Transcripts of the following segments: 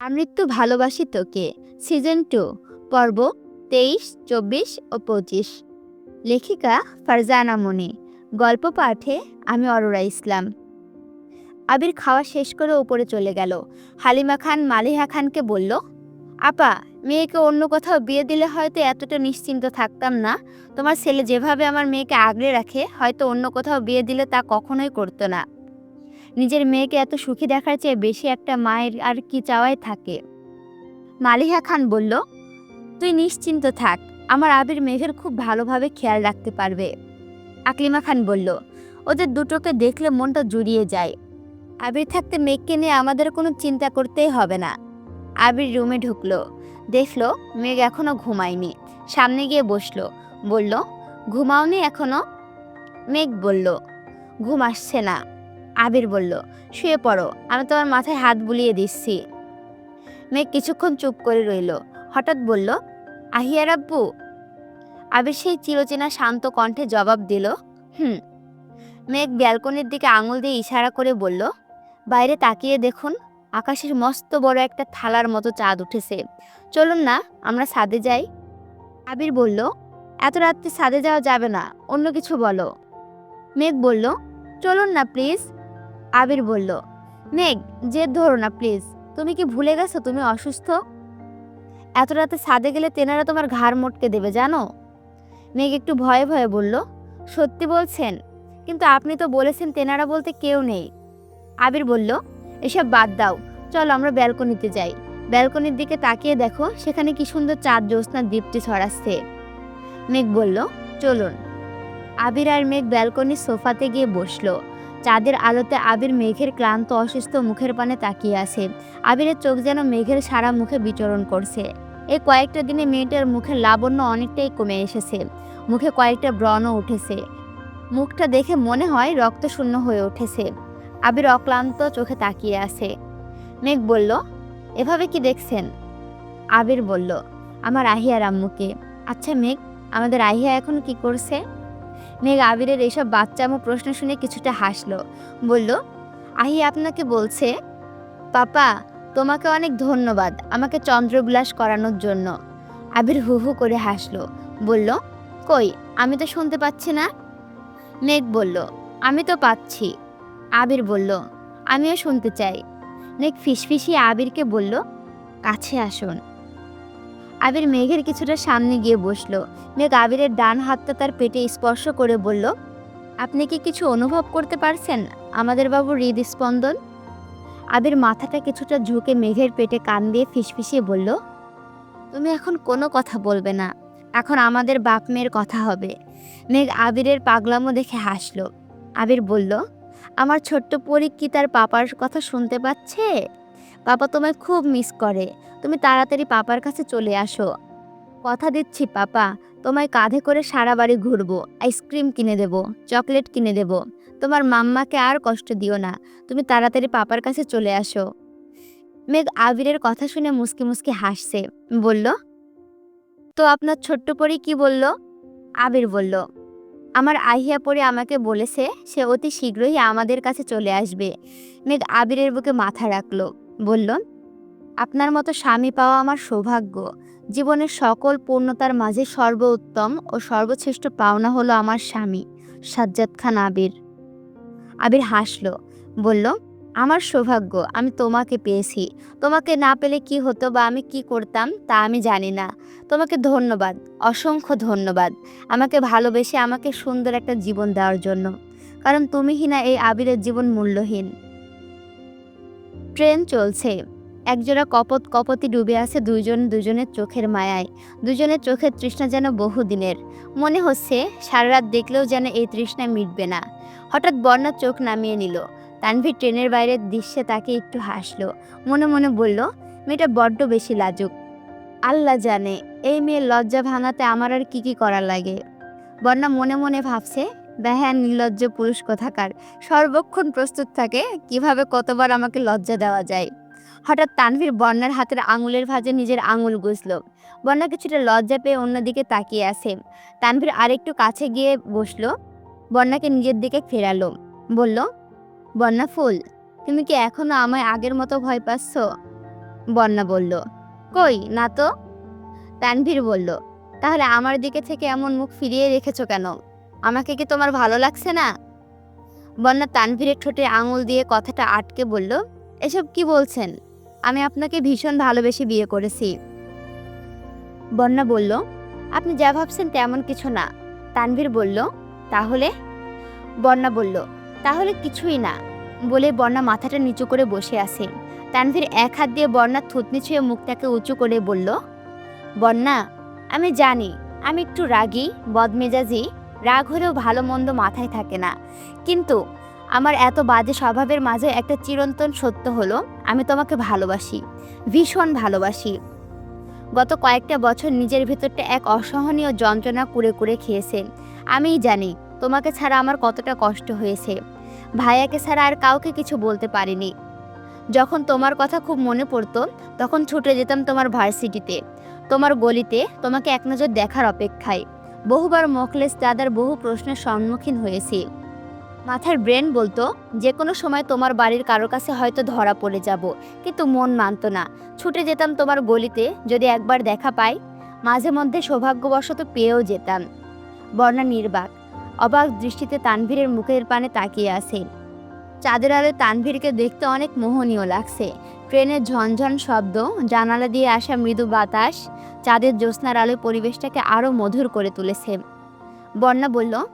আমৃত্যু ভালোবাসি তোকে। সিজন টু, পর্ব তেইশ, চব্বিশ ও পঁচিশ। লেখিকা ফারজানা মনি। গল্প পাঠে আমি অরোরা ইসলাম। আবির খাওয়া শেষ করে উপরে চলে গেল। হালিমা খান মালিহা খানকে বলল, আপা, মেয়েকে অন্য কোথাও বিয়ে দিলে হয়তো এতটা নিশ্চিন্ত থাকতাম না। তোমার ছেলে যেভাবে আমার মেয়েকে আগলে রাখে, হয়তো অন্য কোথাও বিয়ে দিলে তা কখনোই করতো না। নিজের মেয়েকে এত সুখী দেখার চেয়ে বেশি একটা মায়ের আর কি চাওয়াই থাকে। মালিহা খান বলল, তুই নিশ্চিন্ত থাক, আমার আবির মেঘের খুব ভালোভাবে খেয়াল রাখতে পারবে। আকলিমা খান বলল ওদের দুটোকে দেখলে মনটা জুড়িয়ে যায়। আবির থাকতে মেঘকে নিয়ে আমাদের কোনো চিন্তা করতেই হবে না। আবির রুমে ঢুকলো, দেখল মেঘ এখনও ঘুমায়নি। সামনে গিয়ে বসল, বলল, ঘুমাওনি এখনও? মেঘ বলল, ঘুম আসছে না। আবির বলল, শুয়ে পড়ো, আমি তোমার মাথায় হাত বুলিয়ে দিচ্ছি। মেঘ কিছুক্ষণ চুপ করে রইল। হঠাৎ বলল, আহিয়ার আব্বু? আবির সেই চিরচেনা শান্ত কণ্ঠে জবাব দিল, হুম। মেঘ ব্যালকনির দিকে আঙুল দিয়ে ইশারা করে বলল, বাইরে তাকিয়ে দেখুন, আকাশের মস্ত বড় একটা থালার মতো চাঁদ উঠেছে। চলুন না, আমরা ছাদে যাই। আবির বলল, এত রাত্রে ছাদে যাওয়া যাবে না, অন্য কিছু বলো। মেঘ বলল, চলুন না, প্লিজ। আবির বলল, মেঘ, জেদ ধরো না প্লিজ তুমি কি ভুলে গেছো? তুমি অসুস্থ? এত রাতে ছাদে গেলে তেনারা তোমার ঘাড় মোটকে দেবে, জানো? মেঘ একটু ভয়ে ভয়ে বলল, সত্যি বলছেন, কিন্তু আপনি তো বলেছেন তেনারা বলতে কেউ নেই। আবির বলল, এসব বাদ দাও, চলো আমরা ব্যালকনিতে যাই। ব্যালকনির দিকে তাকিয়ে দেখো, সেখানে কি সুন্দর চাঁদ জ্যোৎস্নার দীপ্তি ছড়াচ্ছে। মেঘ বলল, চলুন। আবির আর মেঘ ব্যালকনির সোফাতে গিয়ে বসল। চাঁদের আলোতে আবির মেঘের ক্লান্ত, অসুস্থ মুখের পানে তাকিয়ে আছে। আবিরের চোখ যেন মেঘের সারা মুখে বিচরণ করছে। এই কয়েকটা দিনে মেয়েটার মুখের লাবণ্য অনেকটাই কমে এসেছে। মুখে কয়েকটা ব্রণও উঠেছে। মুখটা দেখে মনে হয় রক্তশূন্য হয়ে উঠেছে। আবির অক্লান্ত চোখে তাকিয়ে আছে। মেঘ বলল, এভাবে কি দেখছেন? আবির বলল, আমার আহিয়ার আম্মুকে। আচ্ছা মেঘ, আমাদের আহিয়া এখন কি করছে? মেঘ আবিরের এইসব বাচ্চা বাচ্চামো প্রশ্ন শুনে কিছুটা হাসলো। বলল, আহি আপনাকে বলছে, পাপা, তোমাকে অনেক ধন্যবাদ আমাকে চন্দ্রবিলাস করানোর জন্য। আবির হু হু করে হাসলো। বলল, কই, আমি তো শুনতে পাচ্ছি না? মেঘ বলল, আমি তো পাচ্ছি। আবির বলল, আমিও শুনতে চাই। মেঘ ফিসফিসিয়ে আবিরকে বলল, কাছে আসুন। আবির মেঘের কিছুটা সামনে গিয়ে বসল। মেঘ আবিরের ডান হাতটা তার পেটে স্পর্শ করে বলল, আপনি কি কিছু অনুভব করতে পারছেন, আমাদের বাবু হৃদস্পন্দন? আবির মাথাটা কিছুটা ঝুঁকে মেঘের পেটে কান দিয়ে ফিসফিসিয়ে বলল, তুমি এখন কোনো কথা বলবে না, এখন আমাদের বাপ মেয়ের কথা হবে। মেঘ আবিরের পাগলামো দেখে হাসলো। আবির বলল, আমার ছোট্ট পরী কি তার পাপার কথা শুনতে পাচ্ছে? পাপা তোমায় খুব মিস করে। তুমি তাড়াতাড়ি পাপার কাছে চলে আসো। কথা দিচ্ছি পাপা, তোমায় কাঁধে করে সারা বাড়ি ঘুরবো আইসক্রিম কিনে দেব চকলেট কিনে দেব। তোমার মাম্মাকে আর কষ্ট দিও না, তুমি তাড়াতাড়ি পাপার কাছে চলে আসো। মেঘ আবিরের কথা শুনে মুসকি মুসকি হাসছে, বলল, তো আপনার ছোট্ট পরি কি বলল? আবির বলল, আমার আহিয়া পরে আমাকে বলেছে, সে অতি শীঘ্রই আমাদের কাছে চলে আসবে। মেঘ আবিরের বুকে মাথা রাখল। বলল, আপনার মতো স্বামী পাওয়া আমার সৌভাগ্য। জীবনের সকল পূর্ণতার মাঝে সর্বোত্তম ও সর্বশ্রেষ্ঠ পাওনা হলো আমার স্বামী। সাজ্জাদ খান আবির। আবির হাসলো, বলল, আমার সৌভাগ্য, আমি তোমাকে পেয়েছি। তোমাকে না পেলে কি হতো বা আমি কি করতাম তা আমি জানি না। তোমাকে ধন্যবাদ, অসংখ্য ধন্যবাদ। আমাকে ভালোবেসে আমাকে সুন্দর একটা জীবন দেওয়ার জন্য। কারণ তুমিহীনা এই আবিরের জীবন মূল্যহীন। ট্রেন চলছে। একজোড়া কপত কপতি ডুবে আছে দুজন দুজনের চোখের মায়ায়। দুজনের চোখের তৃষ্ণা যেন বহুদিনের। মনে হচ্ছে সারা রাত দেখলেও যেন এই তৃষ্ণা মিটবে না। হঠাৎ বন্যা চোখ নামিয়ে নিল। তানভীর ট্রেনের বাইরের দৃশ্যে তাকে একটু হাসলো। মনে মনে বলল, মেয়েটা বড্ড বেশি লাজুক। আল্লাহ জানে, এই মেয়ের লজ্জা ভাঙাতে আমার আর কি কি করা লাগে? বন্যা মনে মনে ভাবছে বেহ্যা নির্লজ্জ পুরুষ কোথাকার? সর্বক্ষণ প্রস্তুত থাকে, কীভাবে কতবার আমাকে লজ্জা দেওয়া যায়? হঠাৎ তানভীর বন্যার হাতের আঙুলের ভাঁজে নিজের আঙুল গুছল বন্যা কিছুটা লজ্জা পেয়ে অন্যদিকে তাকিয়ে আছে। তানভীর আরেকটু কাছে গিয়ে বসল। বন্যাকে নিজের দিকে ফেরালো। বলল বন্যা ফুল, তুমি কি এখনও আমায় আগের মতো ভয় পাচ্ছ? বন্যা বলল, কই, না তো? তানভীর বলল, তাহলে আমার দিকে থেকে এমন মুখ ফিরিয়ে রেখেছো কেন? আমাকে কি তোমার ভালো লাগছে না? বন্যা তানভীরের ঠোঁটে আঙুল দিয়ে কথাটা আটকে বলল, এসব কি বলছেন? আমি আপনাকে ভীষণ ভালোবেসে বিয়ে করেছি। বন্যা বলল, আপনি যা ভাবছেন তেমন কিছু না। তানভীর বলল, তাহলে? বন্যা বলল, তাহলে কিছুই না। বলে বন্যা মাথাটা নিচু করে বসে আছে। তানভীর এক হাত দিয়ে বন্যার থুতনি ছুঁয়ে মুখটাকে উঁচু করে বলল, বন্যা, আমি জানি, আমি একটু রাগী, বদমেজাজি রাগ হলেও ভালো মন্দ মাথায় থাকে না। কিন্তু আমার এত বাজে স্বভাবের মাঝে একটা চিরন্তন সত্য হলো, আমি তোমাকে ভালোবাসি, ভীষণ ভালোবাসি। গত কয়েকটা বছর নিজের ভেতরটা এক অসহনীয় যন্ত্রণা কুড়ে কুড়ে খেয়েছে। আমিই জানি, তোমাকে ছাড়া আমার কতটা কষ্ট হয়েছে। ভাইয়াকে ছাড়া আর কাউকে কিছু বলতে পারিনি। যখন তোমার কথা খুব মনে পড়তো, তখন ছুটে যেতাম তোমার ভার্সিটিতে। তোমার গলিতে তোমাকে এক নজর দেখার অপেক্ষায়। বহুবার মখলেস দাদার বহু প্রশ্নের সম্মুখীন হয়েছি। মাথার ব্রেন বলতো যে কোনো সময় তোমার বাড়ির কারও কাছে হয়তো ধরা পড়ে যাব, কিন্তু মন মানতো না। ছুটে যেতাম তোমার গলিতে, যদি একবার দেখা পাই, মাঝে মধ্যে সৌভাগ্যবশত পেয়েও যেতাম। বর্ণা নির্বাক, অবাক দৃষ্টিতে তানভীরের মুখের পানে তাকিয়ে আছে। চাঁদের আলো তানভীরকে দেখতে অনেক মোহনীয় লাগছে ট্রেনের ঝনঝন শব্দ, জানালা দিয়ে আসা মৃদু বাতাস, চাঁদের জ্যোৎস্নার আলোয় পরিবেশটাকে আরও মধুর করে তুলেছে। বন্যা বলল,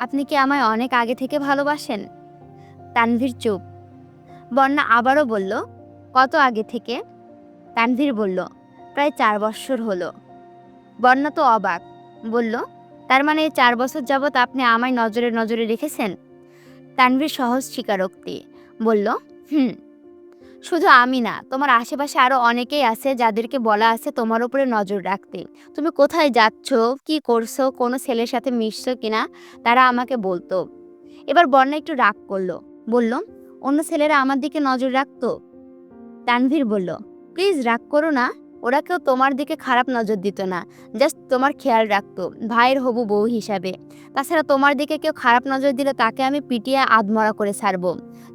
আপনি কি আমায় অনেক আগে থেকে ভালোবাসেন? তানভীর চুপ। বন্যা আবারও বলল, কত আগে থেকে? তানভীর বলল, প্রায় চার বছর হলো। বন্যা তো অবাক, বলল, তার মানে এই চার বছর যাবৎ আপনি আমায় নজরে নজরে রেখেছেন? তানভীর সহজ স্বীকারোক্তি, বলল, হুম। শুধু আমি না, তোমার আশেপাশে আরও অনেকেই আছে যাদেরকে বলা আছে তোমার উপরে নজর রাখতে। তুমি কোথায় যাচ্ছ, কি করছ, কোনো ছেলের সাথে মিশছো কিনা, তারা আমাকে বলতো। এবার বন্যা একটু রাগ করল। বলল, অন্য ছেলেরা আমার দিকে নজর রাখতো? তানভীর বলল, প্লিজ রাগ করো না, ওরা কেউ তোমার দিকে খারাপ নজর দিত না, জাস্ট তোমার খেয়াল রাখতো, ভাইয়ের হবু বউ হিসাবে। তাছাড়া তোমার দিকে কেউ খারাপ নজর দিলে তাকে আমি পিটিয়ে আধমরা করে ছাড়বো।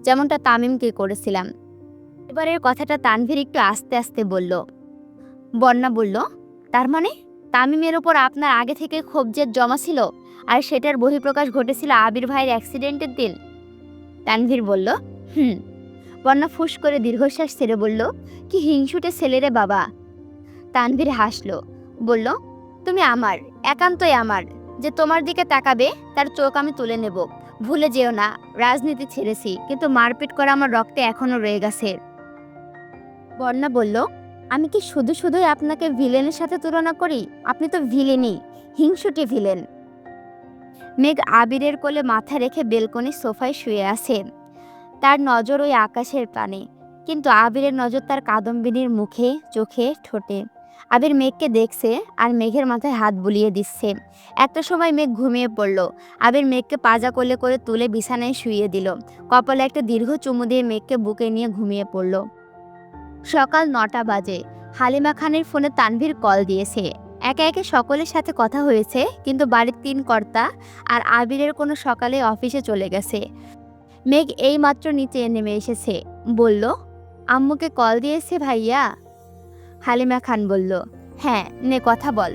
যেমনটা তামিমকে করেছিলাম। এবারের কথাটা তানভীর একটু আস্তে আস্তে বলল। বন্যা বলল, তার মানে? তামিমের ওপর আপনার আগে থেকে ক্ষোভজের জমা ছিল আর সেটার বহিঃপ্রকাশ ঘটেছিল আবির ভাইয়ের অ্যাক্সিডেন্টের দিন? তানভীর বলল, হুম। বন্যা ফুস করে দীর্ঘশ্বাস ছেড়ে বলল, কি হিংসুটে ছেলেরে বাবা। তানভীর হাসলো, বলল, তুমি আমার, একান্তই আমার। যে তোমার দিকে তাকাবে, তার চোখ আমি তুলে নেব। ভুলে যেও না, রাজনীতি ছেড়েছি, কিন্তু মারপিট করা আমার রক্তে এখনও রয়ে গেছে। বন্যা বলল, আমি কি শুধু শুধুই আপনাকে ভিলেনের সাথে তুলনা করি? আপনি তো ভিলেনই, হিংসুটি ভিলেন। মেঘ আবিরের কোলে মাথা রেখে বেলকনি সোফায় শুয়ে আছে। তার নজর ওই আকাশের পানে, কিন্তু আবিরের নজর তার কাদম্বিনীর মুখে, চোখে ঠোঁটে। আবির মেঘকে দেখছে আর মেঘের মাথায় হাত বুলিয়ে দিচ্ছে। একটা সময় মেঘ ঘুমিয়ে পড়ল। আবির মেঘকে পাজা কোলে করে তুলে বিছানায় শুইয়ে দিল। কপালে একটা দীর্ঘ চুমু দিয়ে মেঘকে বুকে নিয়ে ঘুমিয়ে পড়ল। সকাল নটা বাজে। হালিমা খানের ফোনে তানভীর কল দিয়েছে। একে একে সকলের সাথে কথা হয়েছে, কিন্তু বাড়ির তিন কর্তা আর আবিরের কোনো সকালে অফিসে চলে গেছে। মেঘ এইমাত্র নিচে নেমে এসেছে। বলল, আম্মুকে কল দিয়েছে ভাইয়া? হালিমা খান বলল হ্যাঁ নে কথা বল।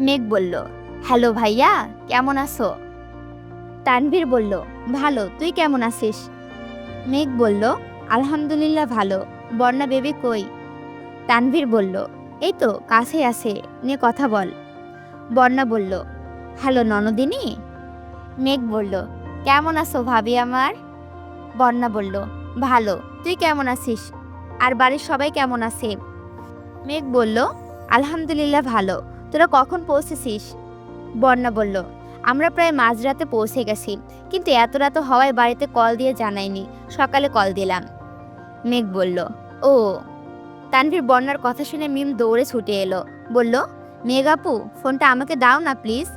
মেঘ বলল, হ্যালো ভাইয়া, কেমন আছো? তানভীর বলল, ভালো, তুই কেমন আছিস? মেঘ বলল, আলহামদুলিল্লাহ ভালো। বর্ণা বেবি কই? তানভীর বলল, এই তো কাছে আছে নে কথা বল। বর্ণা বলল, হ্যালো, ননদিনী? মেঘ বলল, কেমন আছো ভাবি আমার? বর্ণা বলল, ভালো, তুই কেমন আছিস? আর বাড়ির সবাই কেমন আছে? মেঘ বলল, আলহামদুলিল্লাহ ভালো, তোরা কখন পৌঁছেছিস? বর্ণা বলল, আমরা প্রায় মাঝরাতে পৌঁছে গেছি, কিন্তু এত রাত হওয়ায় বাড়িতে কল দিয়ে জানাইনি, সকালে কল দিলাম। মেঘ বলল ও, তানভীর বন্যার কথা শুনে মিম দৌড়ে ছুটে এলো। বলল মেঘ আপু ফোনটা আমাকে দাও না, প্লিজ।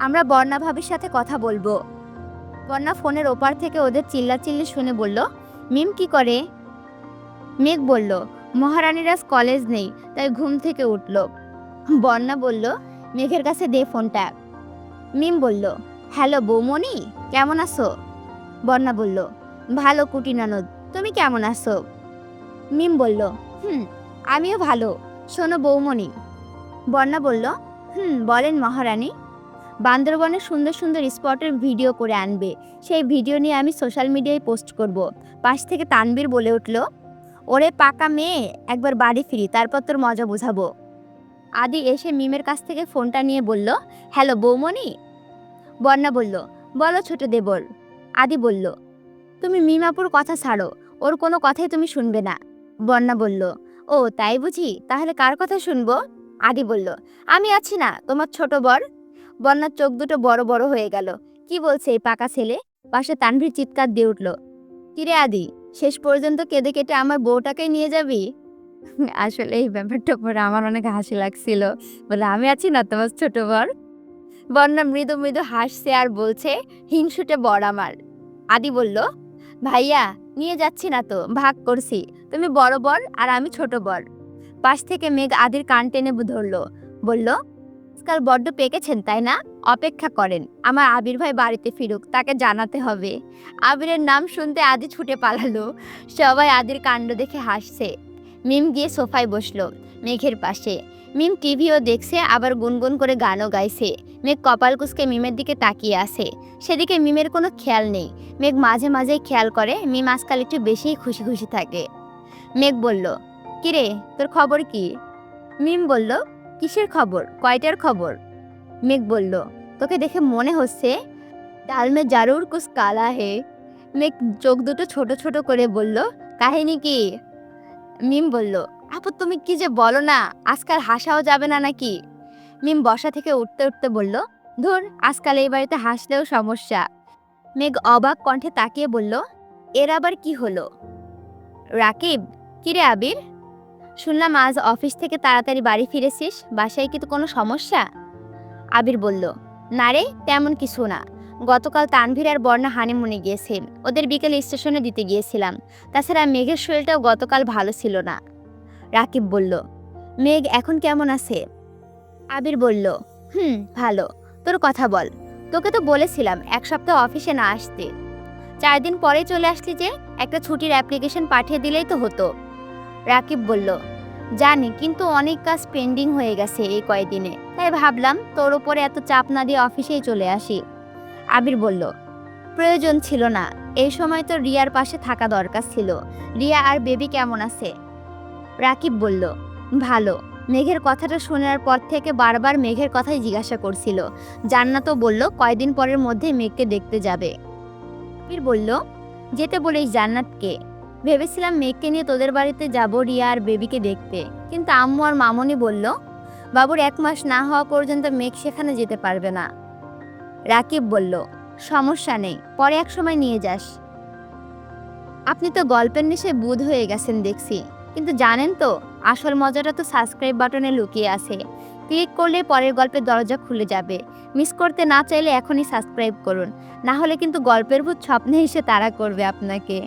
আমরা বর্ণা ভাবির সাথে কথা বলব। বন্যা ফোনের ওপার থেকে ওদের চিল্লাচিল্লি শুনে বলল, মিম কি করে? মেঘ বলল মহারানীরাজ কলেজ নেই, তাই ঘুম থেকে উঠল। বন্যা বলল, মেঘের কাছে দে ফোনটা। মিম বলল, হ্যালো বৌমণি, কেমন আছো? বন্যা বলল, ভালো কুটিনানদ, তুমি কেমন আছো? মিম বলল, হুম, আমিও ভালো। শোনো বৌমণি। বর্ণা বলল, হুম, বলেন মহারানী। বান্দরবনে সুন্দর সুন্দর স্পটের ভিডিও করে আনবে। সেই ভিডিও নিয়ে আমি সোশ্যাল মিডিয়ায় পোস্ট করব। পাশ থেকে তানবীর বলে উঠল, ওরে পাকা মেয়ে, একবার বাড়ি ফিরি, তারপর তোর মজা বোঝাবো। আদি এসে মিমের কাছ থেকে ফোনটা নিয়ে বলল, হ্যালো বৌমণি? বর্ণা বলল, বলো ছোট দেবর। আদি বলল, তুমি মিমাপুর কথা ছাড়ো, ওর কোনো কথাই তুমি শুনবে না। বর্ণা বলল, ও, তাই বুঝি? তাহলে কার কথা শুনব? আদি বলল, আমি আছি না, তোমার ছোট বর। বন্যার চোখ দুটো বড় বড় হয়ে গেল। কি বলছে এই পাকা ছেলে? পাশে তানভীর চিৎকার দিয়ে উঠল, কিরে আদি, শেষ পর্যন্ত কেঁদে কেটে আমার বউটাকে নিয়ে যাবি? আসলে এই ব্যাপারটা পরে আমার অনেক হাসি লাগছিল, বলে, আমি আছি না তোমার ছোট বর? বন্যা মৃদু মৃদু হাসছে আর বলছে, হিংসুটে বর আমার। আদি বলল, ভাইয়া নিয়ে যাচ্ছি না তো, ভাগ করছি। তুমি বড় বর আর আমি ছোট বর। পাশ থেকে মেঘ আদির কান টেনে ধরলো, বলল, আজকাল বড্ড পেকেছেন, তাই না? অপেক্ষা করেন, আমার আবির ভাই বাড়িতে ফিরুক, তাকে জানাতে হবে। আবিরের নাম শুনতে আদি ছুটে পালালো, সবাই আদির কাণ্ড দেখে হাসছে। মিম গিয়ে সোফায় বসল, মেঘের পাশে। মিম টিভিও দেখছে, আবার গুনগুন করে গানও গাইছে। মেঘ কপাল কুসকে মিমের দিকে তাকিয়ে আসে সেদিকে মিমের কোনো খেয়াল নেই। মেঘ মাঝে মাঝেই খেয়াল করে, মিম আজকাল একটু বেশিই খুশি খুশি থাকে। মেঘ বলল, কিরে, তোর খবর কি? মিম বলল, কিসের খবর? কয়টার খবর? মেঘ বলল, তোকে দেখে মনে হচ্ছে ডাল মে জারুর কুছ কালা হে। মেঘ চোখ দুটো ছোট ছোট করে বলল, কাহিনী কি? মিম বলল, আপু, তুমি কি যে বলো না, আজকাল হাসাও যাবে না নাকি? মিম বসা থেকে উঠতে উঠতে বলল, ধুর, আজকাল এই বাড়িতে হাসলেও সমস্যা। মেঘ অবাক কণ্ঠে তাকিয়ে বলল, এর আবার কি হলো? রাকিব, কিরে আবির? শুনলাম আজ অফিস থেকে তাড়াতাড়ি বাড়ি ফিরেছিস, বাসায় কি তো কোনো সমস্যা? আবির বলল, না রে, তেমন কিছু না। গতকাল তানভীর আর বর্ণা হানিমুনে গিয়েছেন। ওদের বিকেলে স্টেশনে দিতে গিয়েছিলাম। তাছাড়া মেঘের শরীরটাও গতকাল ভালো ছিল না। রাকিব বলল, মেঘ এখন কেমন আছে? আবির বলল, হুম, ভালো। তোর কথা বল। তোকে তো বলেছিলাম, এক সপ্তাহ অফিসে না আসতে। চার দিন পরে চলে আসলি যে, একটা ছুটির অ্যাপ্লিকেশন পাঠিয়ে দিলেই তো হতো। রাকিব বলল, জানি, কিন্তু অনেক কাজ পেন্ডিং হয়ে গেছে এই কয়দিনে। তাই ভাবলাম, তোর ওপরে এত চাপ না দিয়ে অফিসেই চলে আসি। আবির বলল, প্রয়োজন ছিল না। এই সময় তো রিয়ার পাশে থাকা দরকার ছিল। রিয়া আর বেবি কেমন আছে? রাকিব বলল, ভালো। মেঘের কথাটা শোনার পর থেকে বারবার মেঘের কথাই জিজ্ঞাসা করছিল। জান্নাতও বলল, কয়দিন পরের মধ্যে মেঘকে দেখতে যাবে? আবির বলল, যেতে বলিস জান্নাতকে। ভেবেছিলাম মেঘকে নিয়ে তোদের বাড়িতে যাব রিয়া আর বেবিকে দেখতে। কিন্তু আম্মু আর মামনি বলল, বাবুর এক মাস না হওয়া পর্যন্ত মেঘ সেখানে যেতে পারবে না। রাকিব বলল, সমস্যা নেই, পরে এক সময় নিয়ে যাস। আপনি তো গল্পের নেশে বুধ হয়ে গেছেন দেখছি। কিন্তু জানেন তো, আসল মজাটা তো সাবস্ক্রাইব বাটনে লুকিয়ে আছে। ক্লিক করলে পরের গল্পের দরজা খুলে যাবে। মিস করতে না চাইলে এখনই সাবস্ক্রাইব করুন। না হলে কিন্তু গল্পের ভূত স্বপ্নে এসে তাড়া করবে আপনাকে।